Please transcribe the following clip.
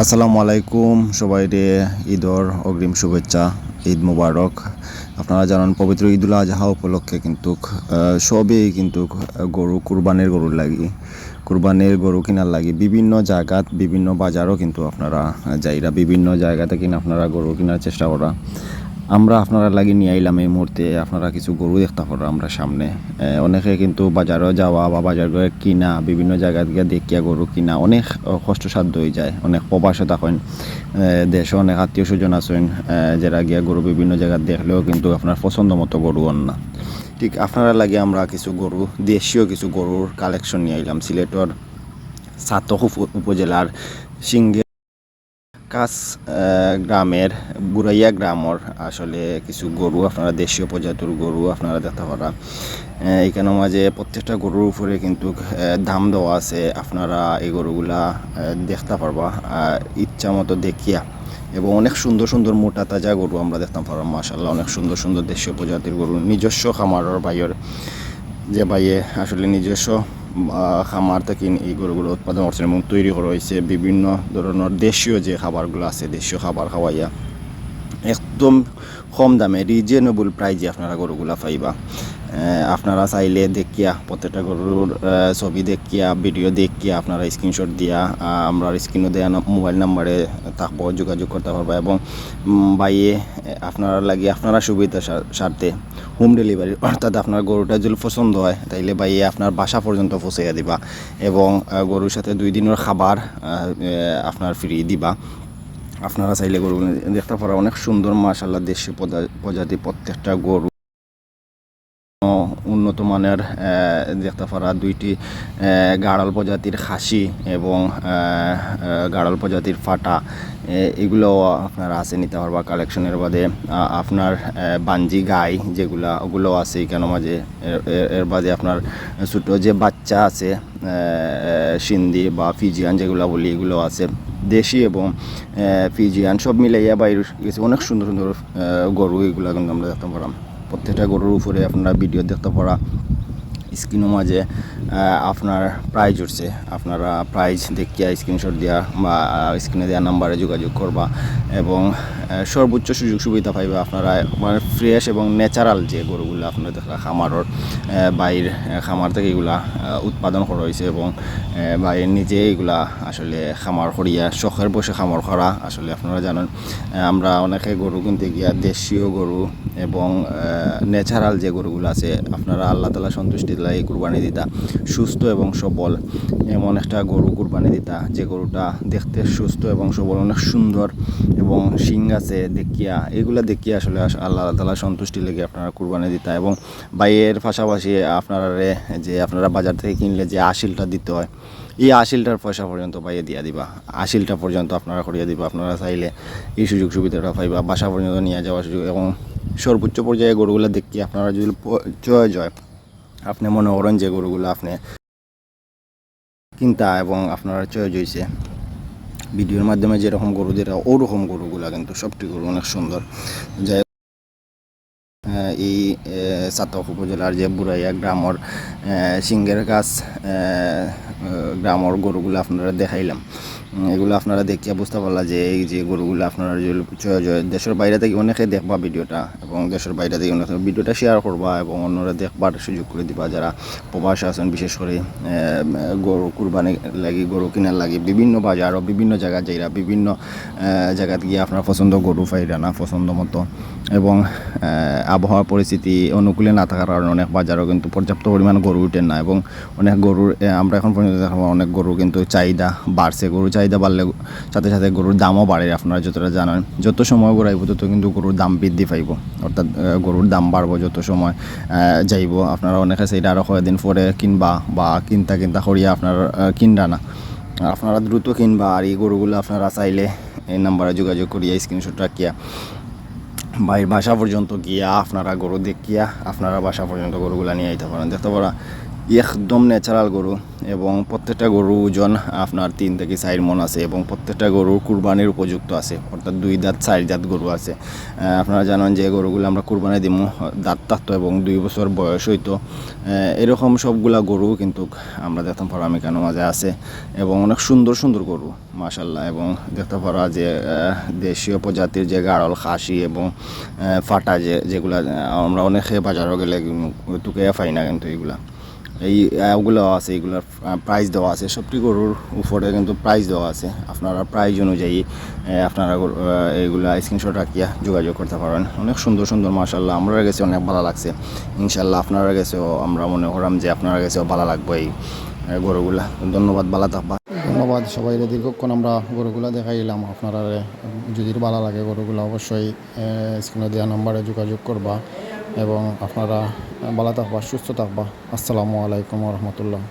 আসসালামু আলাইকুম, সবাই রে ঈদর অগ্রিম শুভেচ্ছা, ঈদ মুবারক। আপনারা জানান, পবিত্র ঈদুল আজহা উপলক্ষে কিন্তু সবই কিন্তু গরু, কুরবানের গরুর লাগি, কুরবানের গরু কিনার লাগে বিভিন্ন জায়গাত বিভিন্ন বাজারও কিন্তু আপনারা যাইরা বিভিন্ন জায়গাতে কিনা আপনারা গরু কেনার চেষ্টা করা। আমরা আপনারা লাগি নিয়ে আইলাম এই মুহূর্তে, আপনারা কিছু গরু দেখতে পারো আমরা সামনে। অনেকে কিন্তু বাজারও যাওয়া বা বাজার করে কিনা, বিভিন্ন জায়গা থেকে দেখিয়া গরু কিনা অনেক কষ্টসাধ্য হয়ে যায়, অনেক প্রবাসে থাকেন। দেশে অনেক আত্মীয় স্বজন আছেন যারা গিয়া গরু বিভিন্ন জায়গায় দেখলেও কিন্তু আপনার পছন্দ মতো গরু হন না। ঠিক আপনারা লাগে আমরা কিছু গরু, দেশীয় কিছু গরুর কালেকশন নিয়ে আইলাম, সিলেটর সাতক উপজেলার সিঙ্গে আহ, গ্রামের বুড়াইয়া গ্রামর আসলে কিছু গরু আপনারা দেশীয় প্রজাতির গরু আপনারা দেখতে পারা। এখানে মাঝে প্রত্যেকটা গরুর উপরে কিন্তু দাম দেওয়া আছে। আপনারা এই গরুগুলা দেখতে পারবা। ইচ্ছা মতো দেখিয়া এবং অনেক সুন্দর সুন্দর মোটা তাজা গরু আমরা দেখতাম পারব মাসাল্লাহ অনেক সুন্দর সুন্দর দেশীয় প্রজাতির গরু নিজস্ব খামারের বাইয়ের যে বাইয়ে আসলে নিজস্ব খামার থেকে এই গরুগুলো উৎপাদন করছেন এবং তৈরি করা হয়েছে। বিভিন্ন ধরনের দেশীয় যে খাবারগুলো আছে, দেশীয় খাবার খাওয়াইয়া একদম কম দামে রিজনেবল প্রাইজে আপনারা গরুগুলা পাইবা। আপনারা চাইলে দেখিয়া প্রত্যেকটা গরুর ছবি দেখিয়া ভিডিও দেখিয়া আপনারা স্ক্রিনশট দিয়া আমরা স্ক্রিনে দেওয়া মোবাইল নাম্বারে থাকব, যোগাযোগ করতে পারবা এবং বাইয়ে আপনারা লাগে আপনারা সুবিধা স্বার- স্বার্থে হোম ডেলিভারি অর্থাৎ আপনার গরুটা যদি পছন্দ হয়, তাইলে বাইয়ে আপনার বাসা পর্যন্ত পৌঁছাইয়া দিবা এবং গরুর সাথে দুই দিনের খাবার আপনার ফ্রি দিবা। আপনারা চাইলে গরু দেখতে পারা অনেক সুন্দর দেশীয় প্রজা- প্রজাতি প্রত্যেকটা গরু। উন্নত মানের দেখতে পারা দুইটি গাড়াল প্রজাতির খাসি এবং গাড়াল প্রজাতির ফাটা এগুলো আপনারা আছে নিতে পারবা কালেকশনের বাদে। আপনার বাঞ্জি গাই যেগুলা ওগুলো আছে কেন মাঝে। এর- বাদে আপনার ছোটো যে বাচ্চা আছে সিন্ধি বা ফিজিয়ান যেগুলো বলি, এগুলো আছে। দেশি এবং ফিজিয়ান সব মিলাইয়া বাইরে গেছে অনেক সুন্দর সুন্দর গরু এগুলো কিন্তু আমরা দেখতে পারাম প্রত্যেকটা গরুর উপরে আপনারা ভিডিও দেখতে পারা স্ক্রিনের মাঝে আপনার প্রাইজ উঠছে। আপনারা প্রাইজ দেখিয়া স্ক্রিনশট দেওয়া বা স্ক্রিনে দেওয়া নাম্বারে যোগাযোগ করবা এবং সর্বোচ্চ সুযোগ সুবিধা পাইবা আপনারা মানে ফ্রেশ এবং ন্যাচারাল যে গরুগুলো আপনারা দেখা খামারর বাইর খামার থেকে এগুলা উৎপাদন করা হয়েছে এবং আহ, বাইর নিজে এগুলা আসলে খামার করিয়া শখের বসে খামার করা আসলে আপনারা জানেন। আমরা অনেকে গরু কিনতে গিয়া দেশীয় গরু এবং ন্যাচারাল যে গরুগুলো আছে, আপনারা আল্লাহ তালা সন্তুষ্টি দিলা, এই কুরবানি দিতা। সুস্থ এবং সবল। এমন একটা গরু কুরবানি দিতা, যে গরুটা দেখতে সুস্থ এবং সবল, অনেক সুন্দর এবং শিং আছে দেখিয়া। এগুলো দেখিয়া আসলে আল্লাহ তালা সন্তুষ্টি লেগে আপনারা কুরবানি দিতা এবং বাইয়ের পাশাপাশি আপনারা যে আপনারা বাজার থেকে কিনলে যে আশিলটা দিতে হয়, এই আশিলটার পয়সা পর্যন্ত পাইয়ে দিয়া দিবা। আশিলটা পর্যন্ত আপনারা করিয়ে দিবা। আপনারা চাইলে এই সুযোগ সুবিধাটা পাইবা, বাসা পর্যন্ত নিয়ে যাওয়ার সুযোগ এবং সর্বোচ্চ পর্যায়ে গরুগুলো দেখি, আপনারা যদি চয়েস হয় আপনি মনে করেন যে গরুগুলো আপনি কিনতা এবং আপনারা চয়েস হয়েছে ভিডিওর মাধ্যমে যেরকম গরু দেরা ওরকম গরুগুলা কিন্তু সবটি গরু অনেক সুন্দর। যাই এই চাতক উপজেলার যে বুড়াইয়া গ্রামর সিংহের গাছ গ্রামর গরুগুলো আপনারা দেখাইলাম। এগুলো আপনারা দেখিয়া বুঝতে পারলা যে এই যে গরুগুলো আপনারা দেশের বাইরে থেকে অনেকে দেখবা ভিডিওটা এবং দেশের বাইরে থেকে অনেকে ভিডিওটা শেয়ার করবা এবং অন্যরা দেখবার সুযোগ করে দিবা যারা প্রবাসে আছেন, বিশেষ করে গরু কুরবানি লাগি, গরু কেনার লাগি বিভিন্ন বাজার ও বিভিন্ন জায়গা যাইরা বিভিন্ন জায়গাত গিয়ে আপনার পছন্দ গরু পাইরা না পছন্দ মতো এবং আবহাওয়া পরিস্থিতি অনুকূলে না থাকার কারণে অনেক বাজারও কিন্তু পর্যাপ্ত পরিমাণ গরু উঠে না এবং অনেক গরুর আমরা এখন পর্যন্ত দেখাবো অনেক গরু কিন্তু চাহিদা বাড়ছে, গরু চাহিদা বাড়লে সাথে সাথে গরুর দামও বাড়ে, আপনারা যতটা জানেন। যত সময় গড়াইব তত কিন্তু গরুর দাম বৃদ্ধি পাইব। অর্থাৎ গরুর দাম বাড়বো যত সময় যাইব। আপনারা অনেকে সেইটা আরও কয়েকদিন পরে কিনবা বা কিনতা কিনতা করিয়া আপনার কিনরা না। আপনারা দ্রুত কিনবা আর এই গরুগুলো আপনারা চাইলে এই নাম্বারে যোগাযোগ করিয়া স্ক্রিনশট রাখিয়া বাইর বাসা পর্যন্ত গিয়া আপনারা গরু দেখিয়া আপনারা বাসা পর্যন্ত গরুগুলা নিয়ে আইতে পারেন। দেখতে পারা একদম ন্যাচারাল গরু এবং প্রত্যেকটা গরু ওজন আপনার তিন থেকে চার মন আছে এবং প্রত্যেকটা গরুর কুরবানির উপযুক্ত আছে, অর্থাৎ দুই দাঁত চার দাঁত গরু আছে। আপনারা জানেন যে গরুগুলো আমরা কুরবানি দিব দাঁত থাকতো এবং দুই বছর বয়স হইতো। এরকম সবগুলা গরু কিন্তু আমরা দেখতাম আমি কেন মাঝে আছে এবং অনেক সুন্দর সুন্দর গরু মাশাল্লাহ এবং দেখতে পারা যে দেশীয় প্রজাতির যে গাড়ল, খাসি এবং ফাটা যে, যেগুলা আমরা অনেকে বাজারও গেলে টুকে পাই না কিন্তু এইগুলা এই ওগুলো আছে এইগুলোর প্রাইস দেওয়া আছে। সবটি গরুর উপরে কিন্তু প্রাইস দেওয়া আছে। আপনারা প্রাইস অনুযায়ী আপনারা এইগুলা স্ক্রিনশট রাখিয়া যোগাযোগ করতে পারেন। অনেক সুন্দর সুন্দর মার্শাল্লাহ আমরা গেছে অনেক ভালো লাগছে। ইনশাল্লাহ আপনারা গেছেও আমরা মনে করাম যে আপনারা গেছেও ভালো লাগবে এই গরুগুলা। ধন্যবাদ, ভালো থাকবা। ধন্যবাদ সবাই দীর্ঘক্ষণ আমরা গরুগুলা দেখাইলাম আপনারা যদি ভালো লাগে গরুগুলো অবশ্যই স্ক্রিনে দেওয়া নাম্বারে যোগাযোগ করবা। এবং আপনারা ভালো থাকবা সুস্থ থাকবা। আসসালামু আলাইকুম রহমতুল্লাহ।